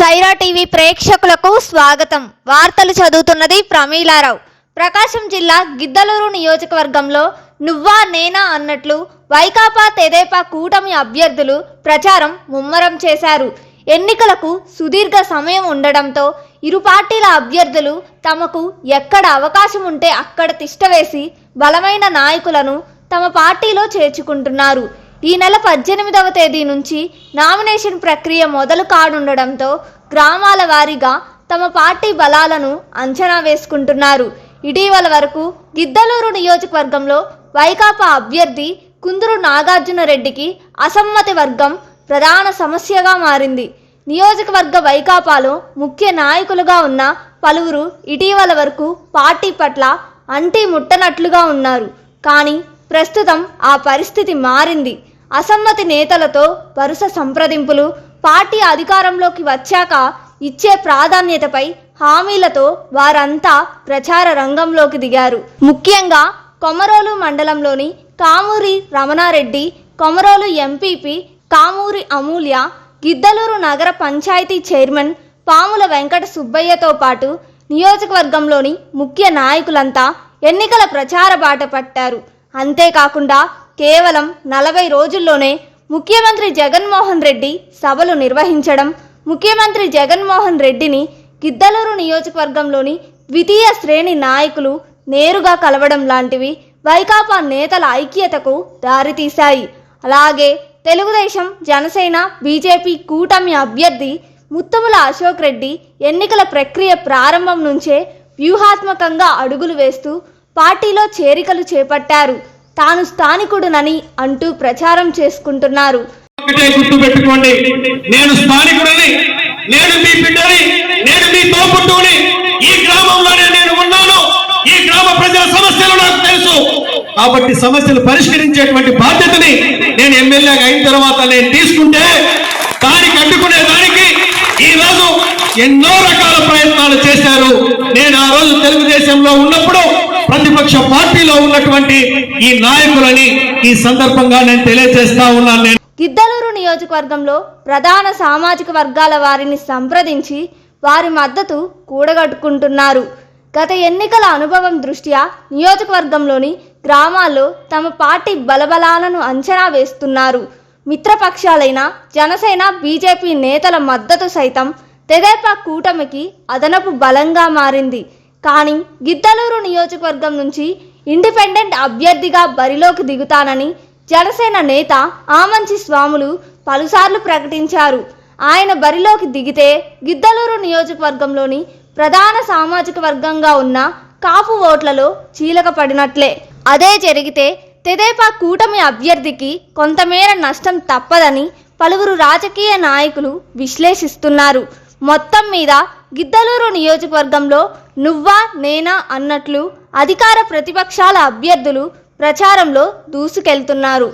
Sye Raa TV ప్రేక్షకులకు స్వాగతం. వార్తలు చదువుతున్నది ప్రమీలారావు. ప్రకాశం జిల్లా గిద్దలూరు నియోజకవర్గంలో నువ్వా నేనా అన్నట్లు వైకాపా తెదేపా కూటమి అభ్యర్థులు ప్రచారం ముమ్మరం చేశారు. ఎన్నికలకు సుదీర్ఘ సమయం ఉండడంతో ఇరు పార్టీల అభ్యర్థులు తమకు ఎక్కడ అవకాశం ఉంటే అక్కడ తిష్టవేసి బలమైన నాయకులను తమ పార్టీలో చేర్చుకుంటున్నారు. ఈ నెల పద్దెనిమిదవ తేదీ నుంచి నామినేషన్ ప్రక్రియ మొదలు కానుండడంతో గ్రామాల వారీగా తమ పార్టీ బలాలను అంచనా వేసుకుంటున్నారు. ఇటీవల వరకు గిద్దలూరు నియోజకవర్గంలో వైకాపా అభ్యర్థి కుందరు నాగార్జున రెడ్డికి అసమ్మతి వర్గం ప్రధాన సమస్యగా మారింది. నియోజకవర్గ వైకాపాలో ముఖ్య నాయకులుగా ఉన్న పలువురు ఇటీవల వరకు పార్టీ పట్ల అంటి ముట్టనట్లుగా ఉన్నారు. కానీ ప్రస్తుతం ఆ పరిస్థితి మారింది. అసమ్మతి నేతలతో వరుస సంప్రదింపులు పార్టీ అధికారంలోకి వచ్చాక ఇచ్చే ప్రాధాన్యతపై హామీలతో వారంతా ప్రచార రంగంలోకి దిగారు. ముఖ్యంగా కొమరోలు మండలంలోని కామూరి రమణారెడ్డి కొమరోలు ఎంపీపీ కామూరి అమూల్య గిద్దలూరు నగర పంచాయతీ చైర్మన్ పాముల వెంకట సుబ్బయ్యతో పాటు నియోజకవర్గంలోని ముఖ్య నాయకులంతా ఎన్నికల ప్రచార బాట పట్టారు. అంతేకాకుండా కేవలం నలభై రోజుల్లోనే ముఖ్యమంత్రి జగన్మోహన్ రెడ్డి సభలు నిర్వహించడం ముఖ్యమంత్రి జగన్మోహన్ రెడ్డిని గిద్దలూరు నియోజకవర్గంలోని ద్వితీయ శ్రేణి నాయకులు నేరుగా కలవడం లాంటివి వైకాపా నేతల ఐక్యతకు దారితీశాయి. అలాగే తెలుగుదేశం జనసేన బీజేపీ కూటమి అభ్యర్థి ముత్తముల అశోక్ రెడ్డి ఎన్నికల ప్రక్రియ ప్రారంభం నుంచే వ్యూహాత్మకంగా అడుగులు వేస్తూ పార్టీలో చేరికలు చేపట్టారు. తాను స్థానికుడునని అంటూ ప్రచారం చేసుకుంటున్నారు. ఒకటే గుర్తు పెట్టుకోండి. నేను స్థానికుడిని నేను మీ బిడ్డని నేను మీ తోపుట్టుని ఈ గ్రామంలోనే నేను ఉన్నాను. ఈ గ్రామ ప్రజల సమస్యలు నాకు తెలుసు. కాబట్టి సమస్యలు పరిష్కరించేటువంటి బాధ్యతని నేను ఎమ్మెల్యేగా అయిన తర్వాత నేను తీసుకుంటే దానికి అడ్డుకునే దానికి ఈ రోజు ఎన్నో రకాల ప్రయత్నాలు చేశారు. నేను ఆ రోజు తెలుగుదేశంలో ఉన్నప్పుడు ప్రతిపక్ష పార్టీలో ఉన్నటువంటి ఈ నాయకులని ఈ సందర్భంగా నేను తెలియజేస్తా ఉన్నాను. నేను గిద్దలూరు నియోజకవర్గంలో ప్రధాన సామాజిక వర్గాల వారిని సంప్రదించి వారి మద్దతు కూడగట్టుకుంటున్నారు. గత ఎన్నికల అనుభవం దృష్ట్యా నియోజకవర్గంలోని గ్రామాల్లో తమ పార్టీ బలబలాలను అంచనా వేస్తున్నారు. మిత్రపక్షాలైన జనసేన బీజేపీ నేతల మద్దతు సైతం తెదేపా కూటమికి అదనపు బలంగా మారింది. కానీ గిద్దలూరు నియోజకవర్గం నుంచి ఇండిపెండెంట్ అభ్యర్థిగా బరిలోకి దిగుతానని జనసేన నేత ఆమంచి స్వాములు పలుసార్లు ప్రకటించారు. ఆయన బరిలోకి దిగితే గిద్దలూరు నియోజకవర్గంలోని ప్రధాన సామాజిక వర్గంగా ఉన్న కాపు ఓట్లలో చీలక పడినట్లే. అదే జరిగితే తెదేపా కూటమి అభ్యర్థికి కొంతమేర నష్టం తప్పదని పలువురు రాజకీయ నాయకులు విశ్లేషిస్తున్నారు. మొత్తం మీద గిద్దలూరు నియోజకవర్గంలో నువ్వా నేనా అన్నట్లు అధికార ప్రతిపక్షాల అభ్యర్థులు ప్రచారంలో దూసుకెళ్తున్నారు.